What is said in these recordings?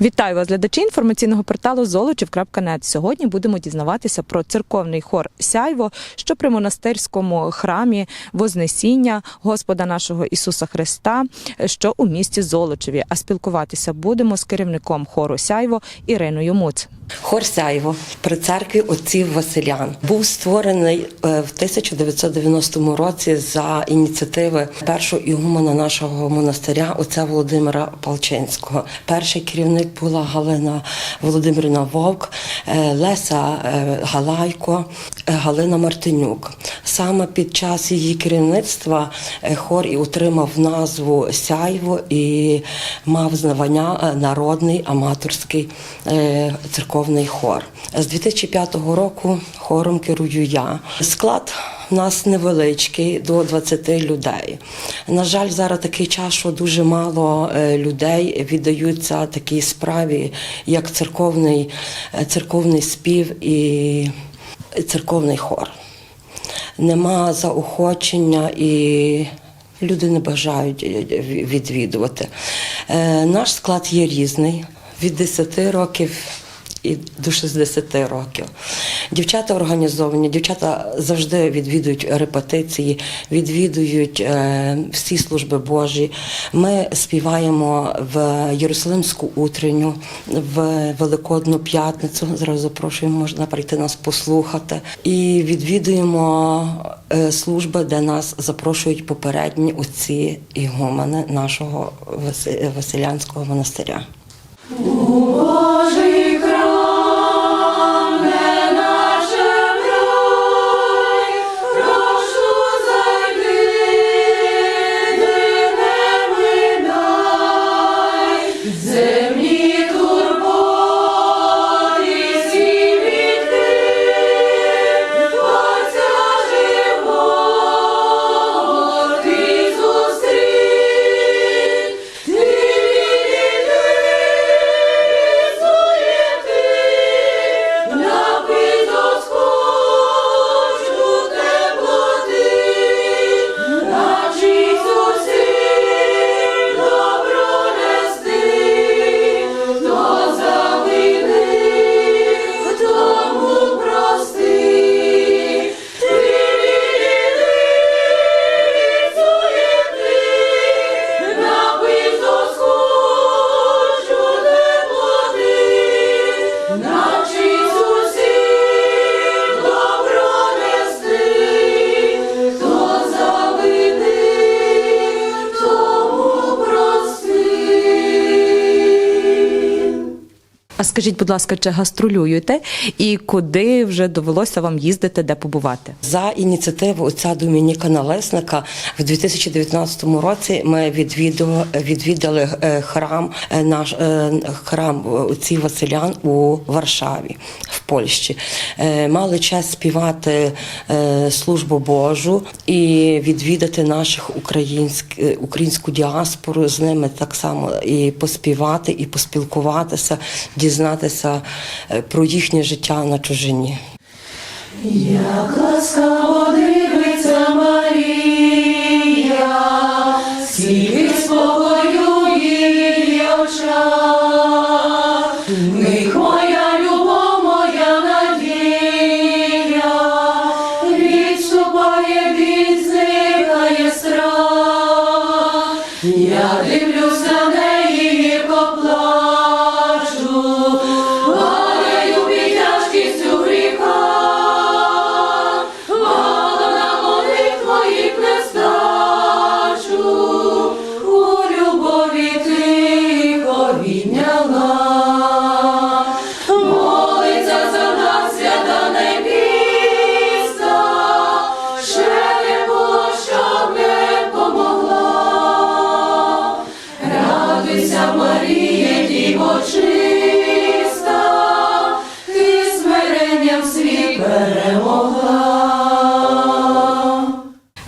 Вітаю вас, глядачі інформаційного порталу Золочів.нет. Сьогодні будемо дізнаватися про церковний хор Сяйво, що при монастирському храмі Вознесіння Господа нашого Ісуса Христа, що у місті Золочеві. А спілкуватися будемо з керівником хору Сяйво Іриною Муц. Хор Сяйво при церкві отців Василян був створений е, в 1990 році за ініціативи першого ігумена нашого монастиря, отця Володимира Палчинського. Перший керівник була Галина Володимирівна Вовк, е, Леся е, Галайко, Галина Мартинюк. Саме під час її керівництва хор і отримав назву Сяйво і мав звання е, народний аматорський е, церковний хор. З 2005 року хором керую я. Склад у нас невеличкий, до 20 людей. На жаль, зараз такий час, що дуже мало е, людей віддаються такій справі, як церковний, е, церковний спів і церковний хор. Нема заохочення і люди не бажають е, відвідувати. Наш склад є різний від 10 років і до 60 років. Дівчата організовані, дівчата завжди відвідують репетиції, відвідують е, всі служби Божі. Ми співаємо в Єрусалимську утренню, в Великодну п'ятницю. Зараз запрошуємо, можна прийти нас послухати. І відвідуємо е, служби, де нас запрошують попередні отці ігумени нашого Василянського монастиря. Божий А скажіть, будь ласка, чи гастролюєте і куди вже довелося вам їздити, де побувати? За ініціативу отця Домініка Налесника в 2019 році ми відвідали, відвідали е, храм е, наш е, храм отців Василян у Варшаві Польщі. Е, Мали час співати е, службу Божу і відвідати наших українськ, е, українську діаспору з ними так само і поспівати, і поспілкуватися, дізнатися про їхнє життя на чужині. Як ласкаво дивиться Марія,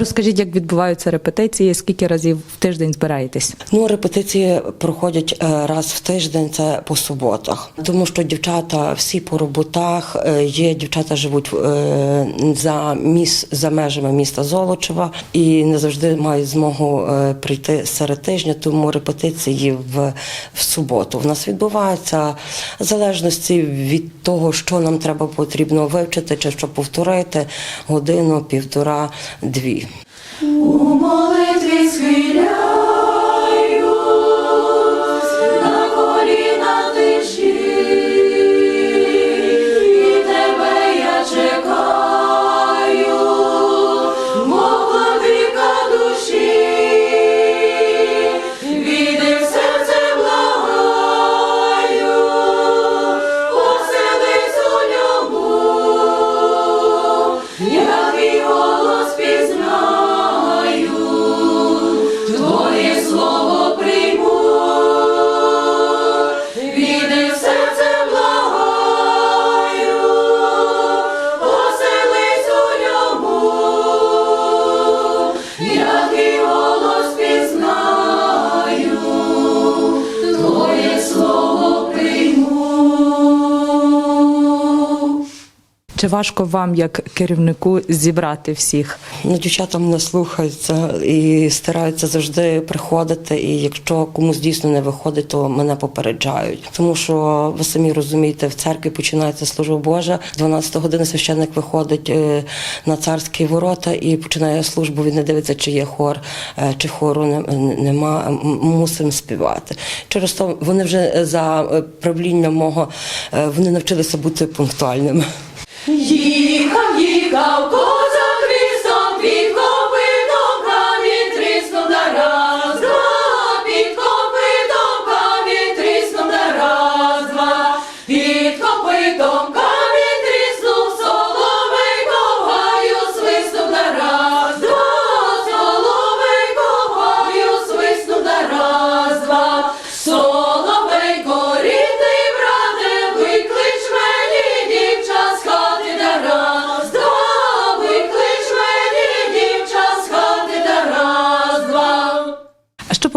розкажіть, як відбуваються репетиції, скільки разів в тиждень збираєтесь? Ну, репетиції проходять е, раз в тиждень, це по суботах, тому що дівчата всі по роботах. е, Є дівчата живуть е, за міс за межами міста Золочева і не завжди мають змогу прийти серед тижня, тому репетиції в, в суботу. В нас відбуваються в залежності від того, що нам треба потрібно вивчити, чи що повторити годину, півтора, дві. У молитві схиляюсь, важко вам, як керівнику, зібрати всіх? Ну, дівчата мене слухаються і стараються завжди приходити. І якщо комусь дійсно не виходить, то мене попереджають. Тому що ви самі розумієте, в церкві починається служба Божа. 12 години священник виходить е, на царські ворота і починає службу. Він не дивиться, чи є хор, е, чи хору не- нема. Мусимо співати. Через то вони вже за е, правління мого е, вони навчилися бути пунктуальними. Їхав, їхав,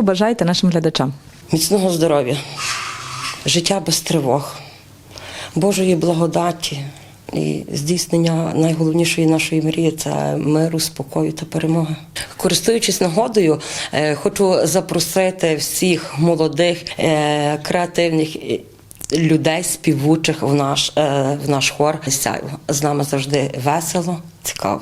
побажаєте нашим глядачам? Міцного здоров'я, життя без тривог, Божої благодаті і здійснення найголовнішої нашої мрії це миру, спокою та перемоги. Користуючись нагодою, е, хочу запросити всіх молодих, е, креативних. е, Людей співучих в наш в наш хор сяйво. З нами завжди весело, цікаво.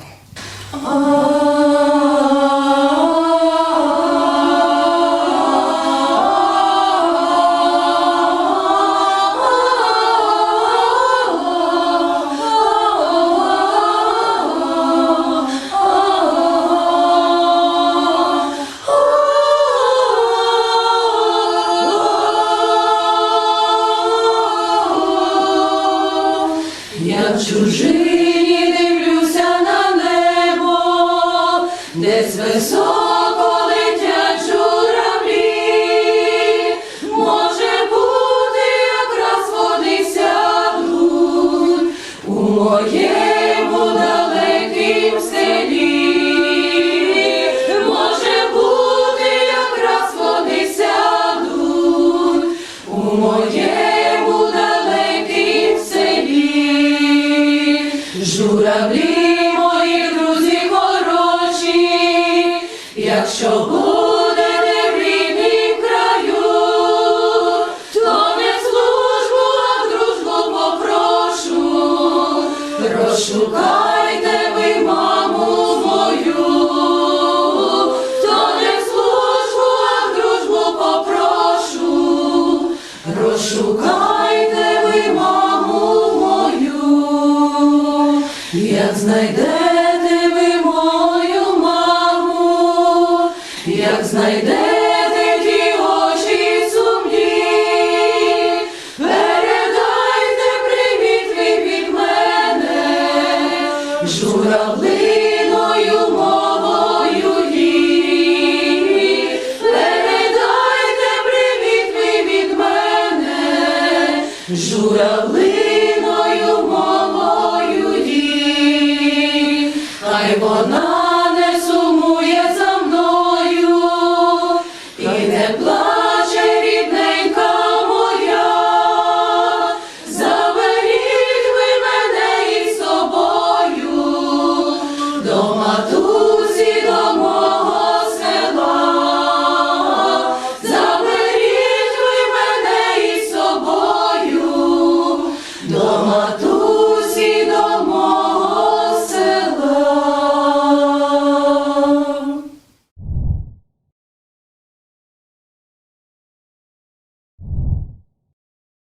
В чужині дивлюся на небо, десь летять якщо будете в ріднім краю, то не в службу, а в дружбу попрошу. Розшукайте ви маму мою, то не в службу, а в дружбу попрошу. Розшукайте ви маму мою, як знайдете знайдете ті очі сумні, передайте привіт від мене,